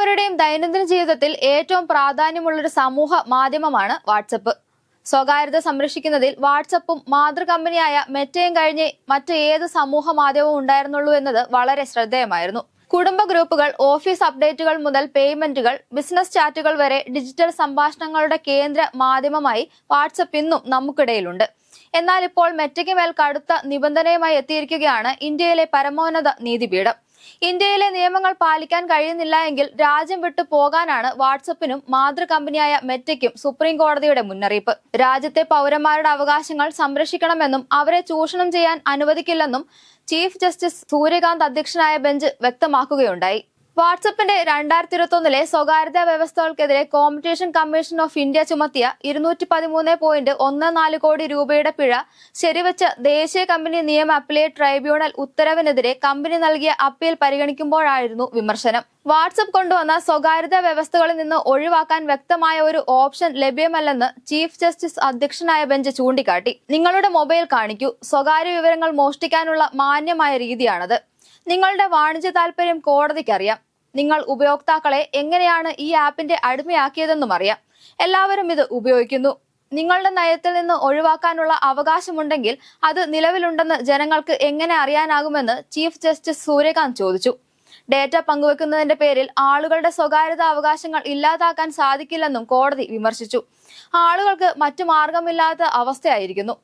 എല്ലാവരുടെയും ദൈനംദിന ജീവിതത്തിൽ ഏറ്റവും പ്രാധാന്യമുള്ള ഒരു സമൂഹ മാധ്യമമാണ് വാട്സപ്പ്. സ്വകാര്യത സംരക്ഷിക്കുന്നതിൽ വാട്സപ്പും മാതൃകമ്പനിയായ മെറ്റയും കഴിഞ്ഞ് മറ്റ് ഏത് സമൂഹ മാധ്യമവും ഉണ്ടായിരുന്നുള്ളൂ എന്നത് വളരെ ശ്രദ്ധേയമായിരുന്നു. കുടുംബ ഗ്രൂപ്പുകൾ ഓഫീസ് അപ്ഡേറ്റുകൾ മുതൽ പേയ്മെന്റുകൾ ബിസിനസ് ചാറ്റുകൾ വരെ ഡിജിറ്റൽ സംഭാഷണങ്ങളുടെ കേന്ദ്ര മാധ്യമമായി വാട്സപ്പ് ഇന്നും നമുക്കിടയിലുണ്ട്. എന്നാൽ ഇപ്പോൾ മെറ്റയ്ക്ക് മേൽ കടുത്ത നിബന്ധനയുമായി എത്തിയിരിക്കുകയാണ് ഇന്ത്യയിലെ പരമോന്നത നീതിപീഠം. ഇന്ത്യയിലെ നിയമങ്ങൾ പാലിക്കാൻ കഴിയുന്നില്ല എങ്കിൽ രാജ്യം വിട്ടു പോകാനാണ് വാട്സപ്പിനും മാതൃകമ്പനിയായ മെറ്റയ്ക്കും സുപ്രീം കോടതിയുടെ മുന്നറിയിപ്പ്. രാജ്യത്തെ പൗരന്മാരുടെ അവകാശങ്ങൾ സംരക്ഷിക്കണമെന്നും അവരെ ചൂഷണം ചെയ്യാൻ അനുവദിക്കില്ലെന്നും ചീഫ് ജസ്റ്റിസ് സൂര്യകാന്ത് അധ്യക്ഷനായ ബെഞ്ച് വ്യക്തമാക്കുകയുണ്ടായി. വാട്സപ്പിന്റെ രണ്ടായിരത്തി ഇരുപത്തി ഒന്നിലെ സ്വകാര്യതാ വ്യവസ്ഥകൾക്കെതിരെ കോമ്പറ്റീഷൻ കമ്മീഷൻ ഓഫ് ഇന്ത്യ ചുമത്തിയ ഇരുന്നൂറ്റി പതിമൂന്ന് പോയിന്റ് ഒന്ന് നാല് കോടി രൂപയുടെ പിഴ ശരിവച്ച ദേശീയ കമ്പനി നിയമ അപ്പലേറ്റ് ട്രൈബ്യൂണൽ ഉത്തരവിനെതിരെ കമ്പനി നൽകിയ അപ്പീൽ പരിഗണിക്കുമ്പോഴായിരുന്നു വിമർശനം. വാട്സപ്പ് കൊണ്ടുവന്ന സ്വകാര്യതാ വ്യവസ്ഥകളിൽ നിന്ന് ഒഴിവാക്കാൻ വ്യക്തമായ ഒരു ഓപ്ഷൻ ലഭ്യമല്ലെന്ന് ചീഫ് ജസ്റ്റിസ് അധ്യക്ഷനായ ബെഞ്ച് ചൂണ്ടിക്കാട്ടി. നിങ്ങളുടെ മൊബൈൽ കാണിക്കൂ. സ്വകാര്യ വിവരങ്ങൾ മോഷ്ടിക്കാനുള്ള മാന്യമായ രീതിയാണത്. നിങ്ങളുടെ വാണിജ്യ താല്പര്യം കോടതിക്കറിയാം. നിങ്ങൾ ഉപയോക്താക്കളെ എങ്ങനെയാണ് ഈ ആപ്പിന്റെ അടിമയാക്കിയതെന്നും അറിയാം. എല്ലാവരും ഇത് ഉപയോഗിക്കുന്നു. നിങ്ങളുടെ നയത്തിൽ നിന്ന് ഒഴിവാക്കാനുള്ള അവകാശമുണ്ടെങ്കിൽ അത് നിലവിലുണ്ടെന്ന് ജനങ്ങൾക്ക് എങ്ങനെ അറിയാനാകുമെന്ന് ചീഫ് ജസ്റ്റിസ് സൂര്യകാന്ത് ചോദിച്ചു. ഡേറ്റ പങ്കുവെക്കുന്നതിന്റെ പേരിൽ ആളുകളുടെ സ്വകാര്യത അവകാശങ്ങൾ ഇല്ലാതാക്കാൻ സാധിക്കില്ലെന്നും കോടതി വിമർശിച്ചു. ആളുകൾക്ക് മറ്റു മാർഗമില്ലാത്ത അവസ്ഥയായിരിക്കുന്നു.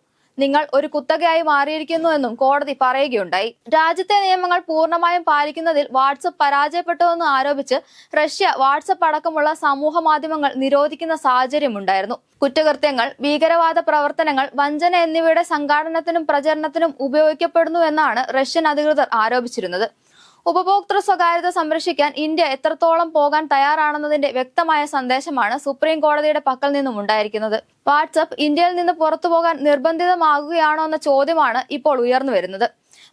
നിങ്ങൾ ഒരു കുത്തകയായി മാറിയിരിക്കുന്നു എന്നും കോടതി പറയുകയുണ്ടായി. രാജ്യത്തെ നിയമങ്ങൾ പൂർണമായും പാലിക്കുന്നതിൽ വാട്സപ്പ് പരാജയപ്പെട്ടുവെന്ന് ആരോപിച്ച് റഷ്യ വാട്സപ്പ് അടക്കമുള്ള സമൂഹ മാധ്യമങ്ങൾ നിരോധിക്കുന്ന സാഹചര്യമുണ്ടായിരുന്നു. കുറ്റകൃത്യങ്ങൾ ഭീകരവാദ പ്രവർത്തനങ്ങൾ വഞ്ചന എന്നിവയുടെ സംഘാടനത്തിനും പ്രചരണത്തിനും ഉപയോഗിക്കപ്പെടുന്നു എന്നാണ് റഷ്യൻ അധികൃതർ ആരോപിച്ചിരുന്നത്. ഉപഭോക്തൃ സ്വകാര്യത സംരക്ഷിക്കാൻ ഇന്ത്യ എത്രത്തോളം പോകാൻ തയ്യാറാണെന്നതിന്റെ വ്യക്തമായ സന്ദേശമാണ് സുപ്രീം കോടതിയുടെ പക്കൽ നിന്നും ഉണ്ടായിരിക്കുന്നത്. വാട്സപ്പ് ഇന്ത്യയിൽ നിന്ന് പുറത്തു പോകാൻ നിർബന്ധിതമാകുകയാണോ എന്ന ചോദ്യമാണ് ഇപ്പോൾ ഉയർന്നു വരുന്നത്.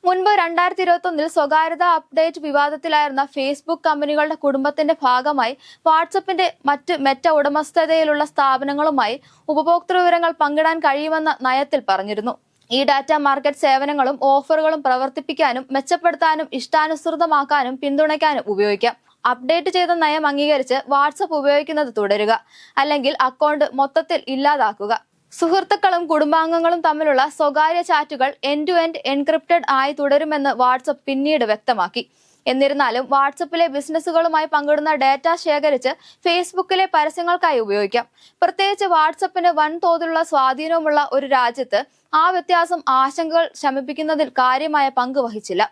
മുൻപ് രണ്ടായിരത്തി ഇരുപത്തി ഒന്നിൽ സ്വകാര്യത അപ്ഡേറ്റ് വിവാദത്തിലായിരുന്ന ഫേസ്ബുക്ക് കമ്പനികളുടെ കുടുംബത്തിന്റെ ഭാഗമായി വാട്സപ്പിന്റെ മറ്റ് മെറ്റ ഉടമസ്ഥതയിലുള്ള സ്ഥാപനങ്ങളുമായി ഉപഭോക്തൃ വിവരങ്ങൾ പങ്കിടാൻ കഴിയുമെന്ന നയത്തിൽ പറഞ്ഞിരുന്നു. ഈ ഡാറ്റ മാർക്കറ്റ് സേവനങ്ങളും ഓഫറുകളും പ്രവർത്തിപ്പിക്കാനും മെച്ചപ്പെടുത്താനും ഇഷ്ടാനുസൃതമാക്കാനും പിന്തുണയ്ക്കാനും ഉപയോഗിക്കാം. അപ്ഡേറ്റ് ചെയ്ത നയം അംഗീകരിച്ച് വാട്സപ്പ് ഉപയോഗിക്കുന്നത് തുടരുക. അല്ലെങ്കിൽ അക്കൗണ്ട് മൊത്തത്തിൽ ഇല്ലാതാക്കുക. സുഹൃത്തുക്കളും കുടുംബാംഗങ്ങളും തമ്മിലുള്ള സ്വകാര്യ ചാറ്റുകൾ എൻഡ് ടു എൻഡ് എൻക്രിപ്റ്റഡ് ആയി തുടരുമെന്ന് വാട്സപ്പ് പിന്നീട് വ്യക്തമാക്കി. എന്നിരുന്നാലും വാട്സപ്പിലെ ബിസിനസ്സുകളുമായി പങ്കിടുന്ന ഡാറ്റ ശേഖരിച്ച് ഫേസ്ബുക്കിലെ പരസ്യങ്ങൾക്കായി ഉപയോഗിക്കാം. പ്രത്യേകിച്ച് വാട്സപ്പിന് വൻതോതിലുള്ള സ്വാധീനവുമുള്ള ഒരു രാജ്യത്ത് ആ വ്യത്യാസം ആശങ്കകൾ ശമിപ്പിക്കുന്നതിൽ കാര്യമായ പങ്ക് വഹിച്ചില്ല.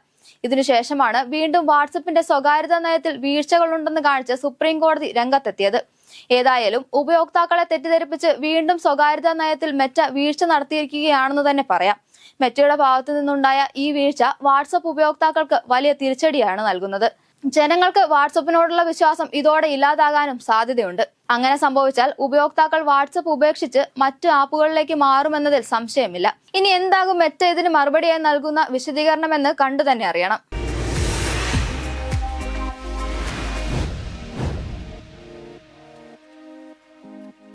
ഇതിനുശേഷമാണ് വീണ്ടും വാട്സപ്പിന്റെ സ്വകാര്യതാ നയത്തിൽ വീഴ്ചകളുണ്ടെന്ന് കാണിച്ച് സുപ്രീം കോടതി രംഗത്തെത്തിയത്. ഏതായാലും ഉപയോക്താക്കളെ തെറ്റിദ്ധരിപ്പിച്ച് വീണ്ടും സ്വകാര്യതാ നയത്തിൽ മെറ്റ വീഴ്ച നടത്തിയിരിക്കുകയാണെന്ന് തന്നെ പറയാം. മെറ്റയുടെ ഭാഗത്തു നിന്നുണ്ടായ ഈ വീഴ്ച വാട്സപ്പ് ഉപയോക്താക്കൾക്ക് വലിയ തിരിച്ചടിയാണ് നൽകുന്നത്. ജനങ്ങൾക്ക് വാട്സപ്പിനോടുള്ള വിശ്വാസം ഇതോടെ ഇല്ലാതാകാനും സാധ്യതയുണ്ട്. അങ്ങനെ സംഭവിച്ചാൽ ഉപയോക്താക്കൾ വാട്സപ്പ് ഉപേക്ഷിച്ച് മറ്റു ആപ്പുകളിലേക്ക് മാറുമെന്നതിൽ സംശയമില്ല. ഇനി എന്താകും മെറ്റ ഇതിന് മറുപടിയായി നൽകുന്ന വിശദീകരണമെന്ന് കണ്ടു തന്നെ അറിയണം.